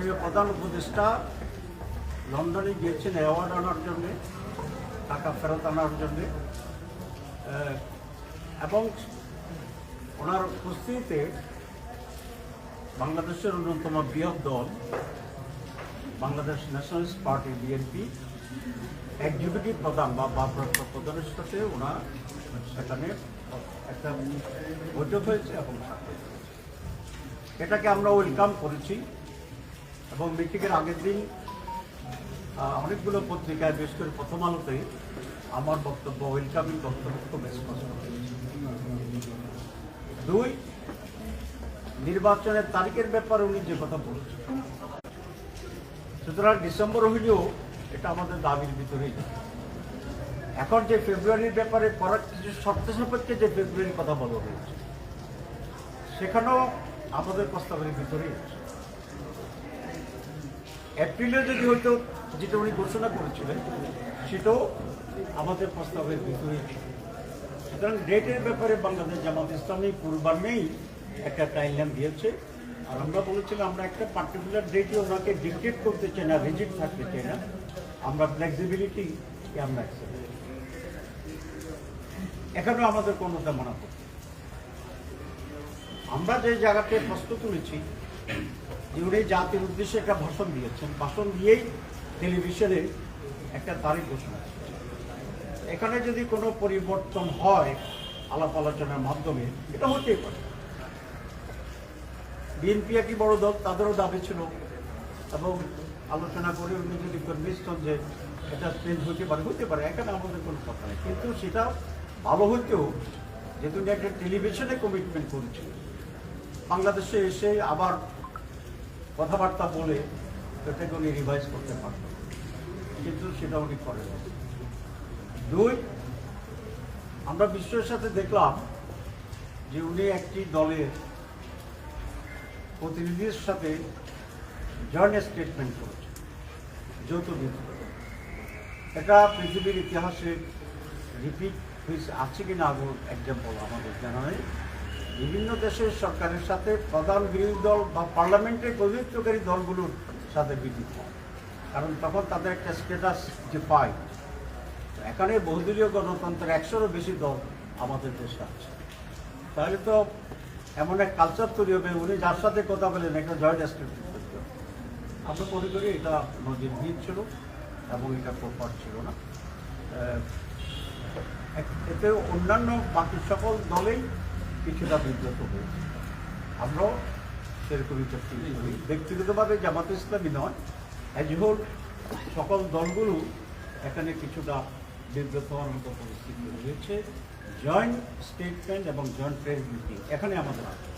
মাননীয় প্রধান উপদেষ্টা লন্ডনে গিয়েছেন অ্যাওয়ার্ড আনার জন্যে, টাকা ফেরত আনার জন্যে। এবং ওনার উপস্থিতিতে বাংলাদেশের অন্যতম বৃহৎ দল, Bangladesh Nationalist Party BNP executive প্রধান বা ভারপ্রাপ্ত প্রধানের সাথে ওনার সেখানে একটা বৈঠক হয়েছে এবং এটাকে আমরা ওয়েলকাম করেছি। এবং মিটিংয়ের আগের দিন অনেকগুলো পত্রিকায় বিশেষ করে প্রথম আলোতে আমার বক্তব্য ওয়েলকামিং বক্তব্য স্পষ্ট হয়েছে। দুই, নির্বাচনের তারিখের ব্যাপারে উনি যে কথা বলেছেন সুতরাং ডিসেম্বর হইলেও এটা আমাদের দাবির ভিতরেই এখন যে ফেব্রুয়ারির ব্যাপারে করার কিছু শর্ত সাপেক্ষে যে ফেব্রুয়ারির কথা বলা হয়েছে, সেখানেও আমাদের প্রস্তাবের ভিতরেই আছে। এপ্রিলে যদি হয়তো যেটা উনি ঘোষণা করেছিলেন, সেটাও আমাদের প্রস্তাবের ভিতরেই ছিল। সুতরাং ডেটের ব্যাপারে বাংলাদেশ জামাত ইসলামী পূর্বান্নেই একটা টাইমলাইন দিয়েছে আর আমরা বলেছিলাম, আমরা একটা পার্টিকুলার ডেটে ওনাকে ডিক্টেট করতে চাই না রিজিট থাকতে চাই না আমরা ফ্লেক্সিবিলিটি আমরা এখানেও আমাদের কোনো তেমন। আমরা যে জায়গাতে প্রশ্ন তুলেছি উনি জাতির উদ্দেশ্যে একটা ভাষণ দিয়েছেন। ভাষণ দিয়েই টেলিভিশনে একটা তারিখ ঘোষণা। এখানে যদি কোনো পরিবর্তন হয় আলাপ আলোচনার মাধ্যমে, এটা হতেই পারে। বিএনপি একই বড় দল, তাদেরও দাবি ছিল। এবং আলোচনা করে উনি যদি কনভিন্স যে এটা চেঞ্জ হতে পারে হতে পারে, এখানে আমাদের কোনো কথা নেই। কিন্তু সেটা ভালো হইতেও যেহেতু একটা টেলিভিশনে কমিটমেন্ট করেছিল বাংলাদেশে এসে আবার কথাবার্তা বলে এটাকে উনি রিভাইজ করতে পারতেন কিন্তু সেটা উনি করেন দুই, আমরা বিশ্বের সাথে দেখলাম যে উনি একটি দলের প্রতিনিধির সাথে জয়েন্ট স্টেটমেন্ট করেছেন, যৌথ এটা পৃথিবীর ইতিহাসে রিপিট হয়েছে, আছে কিনা আগে এক্সাম্পল আমাদের জানা নেই। বিভিন্ন দেশের সরকারের সাথে প্রধান বিরোধী দল বা পার্লামেন্টের প্রতিনিধিত্বকারী দলগুলোর সাথে হয়। কারণ তখন তাদের একটা স্ট্যাটাস যে পায়। এখানে বহুদলীয় গণতন্ত্রের একশোরও বেশি দল আমাদের দেশে আছে। তাহলে তো এমন এক কালচার তৈরি হবে, উনি যার সাথে কথা বলেন, একটা জয়েন্ট হবে। আমরা মনে করি এটা নজির নজিরবিহীন ছিল এবং এটা প্রপার ছিল না। এতে অন্যান্য বাকি সকল দলেই কিছুটা বিব্রত হয়েছে আমরাও সেরকমই ব্যক্তিগতভাবে জামাত ইসলামী নয় অ্যাজ হোল সকল দলগুলো এখানে কিছুটা বিব্রত হওয়ার মতো পরিস্থিতি রয়েছে। জয়েন্ট স্টেটমেন্ট এবং জয়েন্ট প্রেস মিটিং এখানে আমাদের আছে।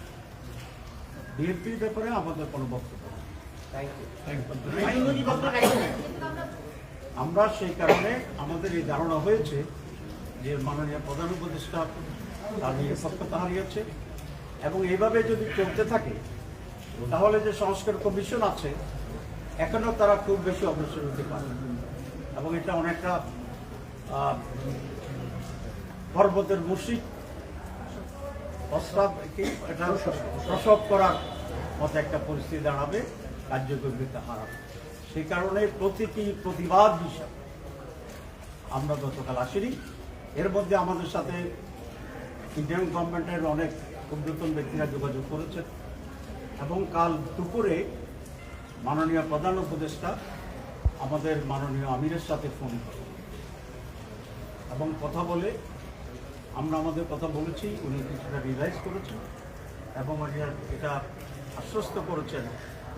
বিএনপির ব্যাপারে আমাদের কোনো বক্তব্য নেই। আমরা সেই কারণে আমাদের এই ধারণা হয়েছে যে মাননীয় প্রধান উপদেষ্টা তার নিরাপত্তা হারিয়েছে। এবং এইভাবে যদি চলতে থাকে, তাহলে যে সংস্কার কমিশন আছে এখনও তারা খুব বেশি অগ্রসর হতে পারে এবং এটা অনেকটা পর্বতের মুশিক প্রস্রাব এটা প্রসব করার মতো একটা পরিস্থিতি দাঁড়াবে, কার্যকরিতা হারাবে। সেই কারণে প্রতিটি প্রতিবাদ বিষয় আমরা গতকাল আসিনি। এর মধ্যে আমাদের সাথে ইন্ডিয়ান গভর্নমেন্টের অনেক ঊর্ধ্বতন ব্যক্তিরা যোগাযোগ করেছেন এবং কাল দুপুরে মাননীয় প্রধান উপদেষ্টা আমাদের মাননীয় আমিরের সাথে ফোন করেন এবং কথা বলে আমরা আমাদের কথা বলেছি, উনি কিছুটা রিভাইজ করেছেন এবং এটা আশ্বস্ত করেছেন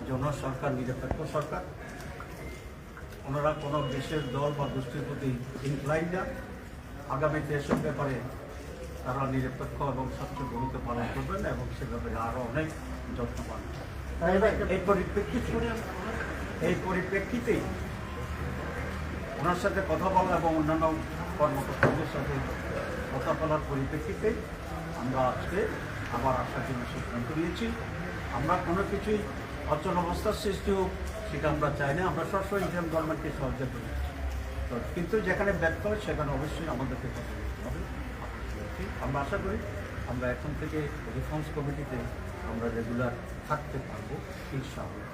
যে ওনার সরকার নিরপেক্ষ সরকার। ওনারা কোনো দেশের দল বা গোষ্ঠীর প্রতি ইনক্লাইন না। আগামীতে এসব ব্যাপারে তারা নিরপেক্ষ এবং স্বচ্ছ ভূমিকা পালন করবেন এবং সে ব্যাপারে আরও অনেক যত্ন পাবেন এই পরিপ্রেক্ষিতে এই পরিপ্রেক্ষিতেই ওনার সাথে কথা বলা এবং অন্যান্য কর্মকর্তাদের সাথে কথা বলার পরিপ্রেক্ষিতে আমরা আজকে আবার আসার জন্য সিদ্ধান্ত নিয়েছি। আমরা কোনো কিছুই অচল অবস্থার সৃষ্টি হোক সেটা আমরা চাই না। আমরা সবসময় ইন্ডিয়ান গভর্নমেন্টকে সহযোগিতা করি তো কিন্তু যেখানে ব্যর্থ হয় সেখানে অবশ্যই আমাদেরকে কথা বলতে হবে। আমরা আশা করি আমরা এখন থেকে রিফর্মস কমিটিতে আমরা রেগুলার থাকতে পারব ইনশাআল্লাহ।